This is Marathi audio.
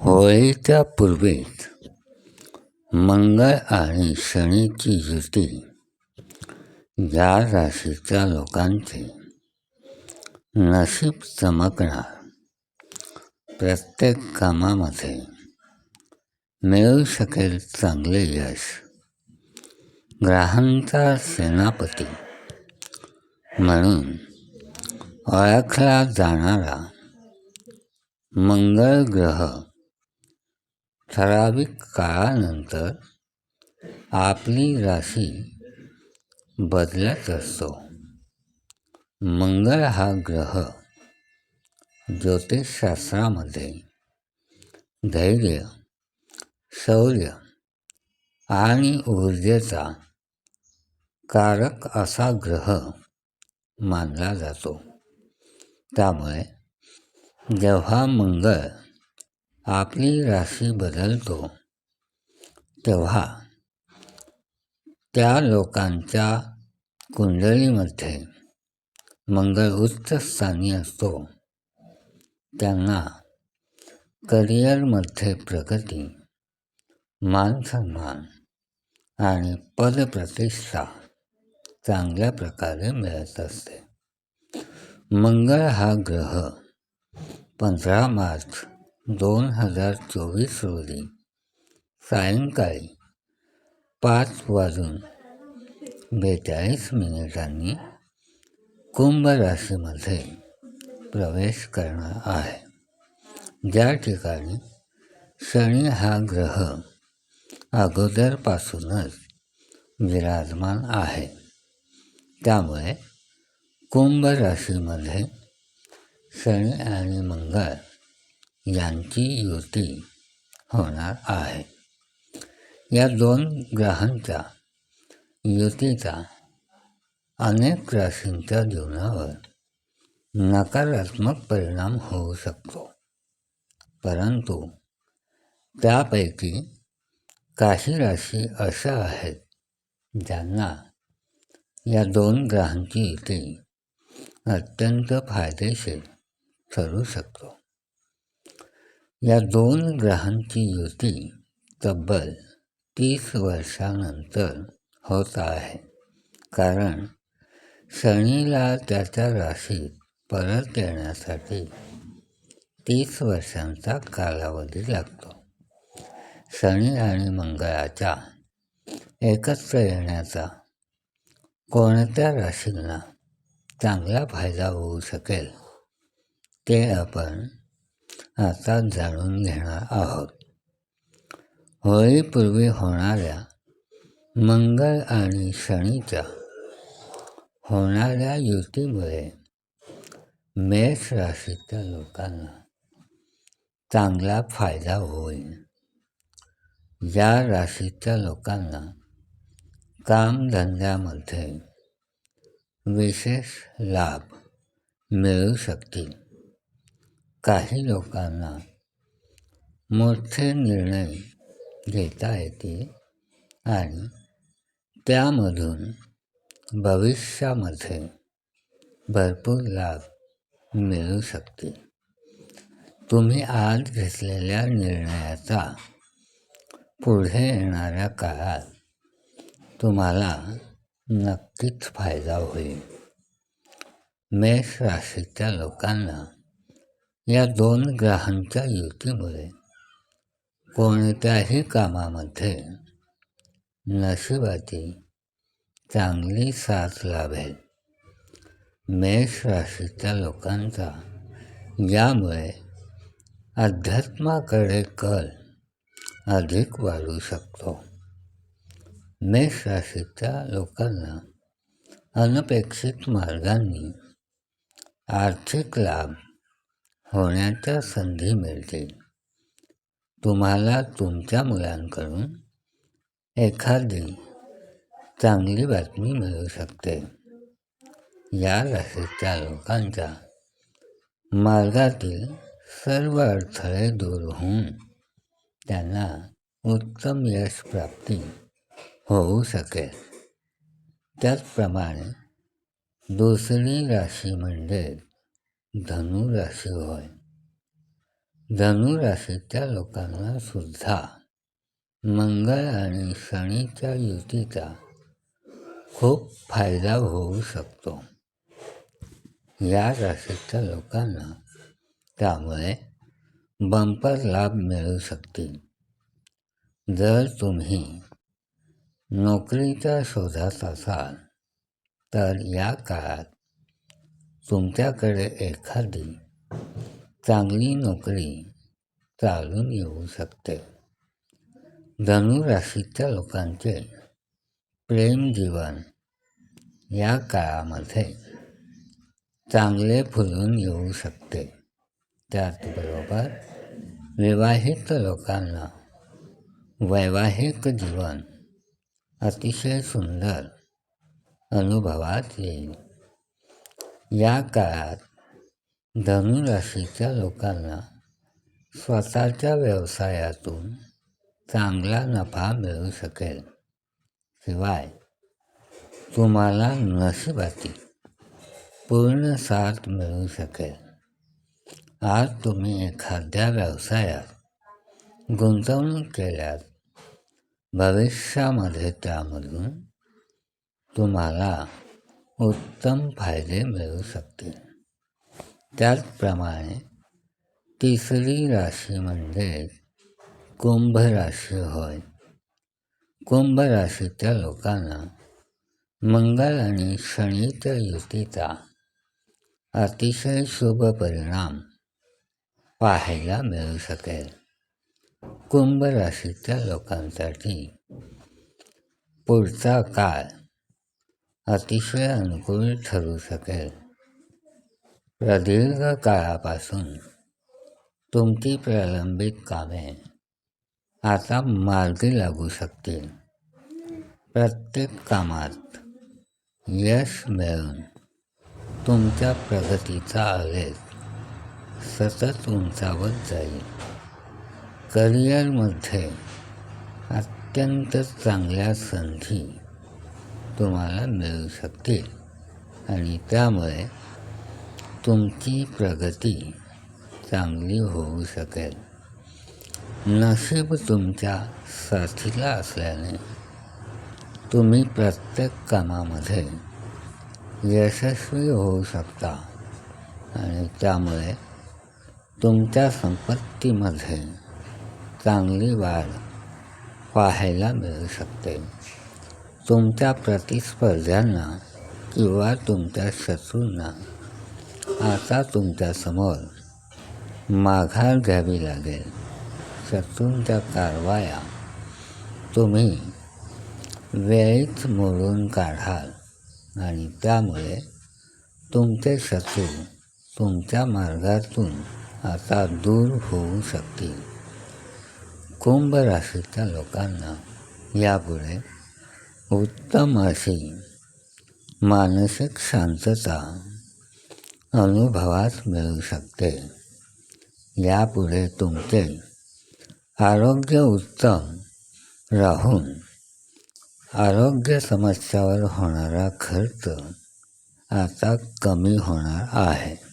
होळीच्या पूर्वीच मंगळ आणि शनीची युती या राशीच्या लोकांचे नशीब चमकणार. प्रत्येक कामामध्ये मिळू शकेल चांगले यश. ग्रहांचा सेनापती म्हणून ओळखला जाणारा मंगळ ग्रह ठराविक काळानंतर आपली राशी बदलत असतो. मंगळ हा ग्रह ज्योतिषशास्त्रामध्ये धैर्य शौर्य आणि ऊर्जेचा कारक असा ग्रह मानला जातो. त्यामुळे जेव्हा मंगळ आपली राशी बदलतो. तेव्हा त्या लोकांच्या कुंडलीमध्ये मंगळ उच्च स्थानी असतो. त्यांना करिअरमध्ये प्रगती मानसन्मान आणि पदप्रतिष्ठा चांगल्या प्रकारे मिळत असते. मंगळ हा ग्रह पंधरा मार्च दोन हज़ार चोवीस रोजी सायंकाळी पाच वाजून बेचाळीस मिनिटांनी कुंभ राशीमध्ये प्रवेश करणार आहे. ज्या ठिकाणी शनी हा ग्रह अगोदरपासूनच विराजमान आहे, त्यामुळे कुंभ राशीमध्ये शनी आणि मंगळ यांची युती होणार आहे. या दोन ग्रहांच्या युतीचा अनेक राशींच्या जीवनावर नकारात्मक परिणाम होऊ शकतो. परंतु त्यापैकी काही राशी अशा आहेत ज्यांना या दोन ग्रहांची युती अत्यंत फायदेशीर ठरू शकतो. या दोन ग्रहांची युती तब्बल तीस वर्षानंतर होत आहे. कारण शनीला त्याच्या राशीत परत येण्यासाठी तीस वर्षांचा कालावधी लागतो. शनी आणि मंगळाच्या एकत्र येण्याचा कोणत्या राशींना चांगला फायदा होऊ शकेल ते आपण आता जाणून घेणार आहोत. होळीपूर्वी होणाऱ्या मंगळ आणि शनीच्या होणाऱ्या युतीमुळे मेष राशीच्या लोकांना चांगला फायदा होईल. या राशीच्या लोकांना कामधंद्यामध्ये विशेष लाभ मिळू शकतील. काही लोकांना मोठे निर्णय घेता येतील आणि त्यामधून भविष्यामध्ये भरपूर लाभ मिळू शकतील तुम्ही आज घेतलेल्या निर्णयाचा पुढे येणाऱ्या काळात तुम्हाला नक्कीच फायदा होईल. मेष राशीच्या लोकांना या दोन ग्रहांच्या युतीमुळे कोणत्याही कामामध्ये नशिबाची चांगली साथ लाभेल. मेष राशीच्या लोकांचा यामुळे अध्यात्माकडे कल अधिक वाढू शकतो. मेष राशीच्या लोकांना अनपेक्षित मार्गांनी आर्थिक लाभ होण्याच्या संधी मिळतील. तुम्हाला तुमच्या मुलांकडून एखादी चांगली बातमी मिळू शकते. या राशीच्या लोकांच्या मार्गातील सर्व अडथळे दूर होऊन त्यांना उत्तम यश प्राप्ती होऊ शकेल. त्याचप्रमाणे दुसरी राशी म्हणजे धनुराशी होय. धनुराशीच्या लोकांना सुद्धा मंगळ आणि शनीच्या युतीचा खूप फायदा होऊ शकतो. या राशीच्या लोकांना त्यामुळे बंपर लाभ मिळू शकतील. जर तुम्ही नोकरीच्या शोधात असाल तर या काळात तुमच्याकडे एखादी चांगली नोकरी चालून येऊ शकते. धनुराशीच्या लोकांचे प्रेम जीवन या काळामध्ये चांगले फुलून येऊ शकते. त्याचबरोबर विवाहित लोकांना वैवाहिक जीवन अतिशय सुंदर अनुभवात येईल. या काळात धनुराशीच्या लोकांना स्वतःच्या व्यवसायातून चांगला नफा मिळू शकेल. शिवाय तुम्हाला नशिबाची पूर्ण साथ मिळू शकेल. आज तुम्ही एखाद्या व्यवसायात गुंतवणूक केल्यास भविष्यामध्ये त्यामधून तुम्हाला उत्तम फायदे मिळू शकतील त्याचप्रमाणे तिसरी राशी म्हणजे कुंभ राशी होय. कुंभ राशीच्या लोकांना मंगल आणि शनीच्या युतीचा अतिशय शुभ परिणाम पाहायला मिळू शकेल. कुंभ राशीच्या लोकांसाठी पुढचा काळ अतिशय अनुकूल ठरू शकेल. प्रदीर्घ काळापासून तुमची प्रलंबित कामे आता मार्गी लागू शकतील. प्रत्येक कामात यश मिळून तुमच्या प्रगतीचा आलेख सतत उंचावत जाईल. करिअरमध्ये अत्यंत चांगल्या संधी तुम्हाला मिळू शकतील आणि त्यामुळे तुमची प्रगती चांगली होऊ शकेल. नशीब तुमच्या साथीला असल्याने तुम्ही प्रत्येक कामामध्ये यशस्वी होऊ शकता. आणि त्यामुळे तुमच्या संपत्तीमध्ये चांगली वाढ पाहायला मिळू शकते. तुमच्या प्रतिस्पर्ध्यांना किंवा तुमच्या शत्रूंना आता तुमच्यासमोर माघार घ्यावी लागेल. शत्रूंच्या कारवाया तुम्ही वेळीच मोडून काढाल आणि त्यामुळे तुमचे शत्रू तुमच्या मार्गातून आता दूर होऊ शकतील. कुंभ राशीच्या लोकांना यापुढे उत्तम अशी मानसिक शांतता अनुभवास मिळू शकते. यापुढे तुमचे आरोग्य उत्तम राहून आरोग्य समस्यावर होणारा खर्च आता कमी होणार आहे.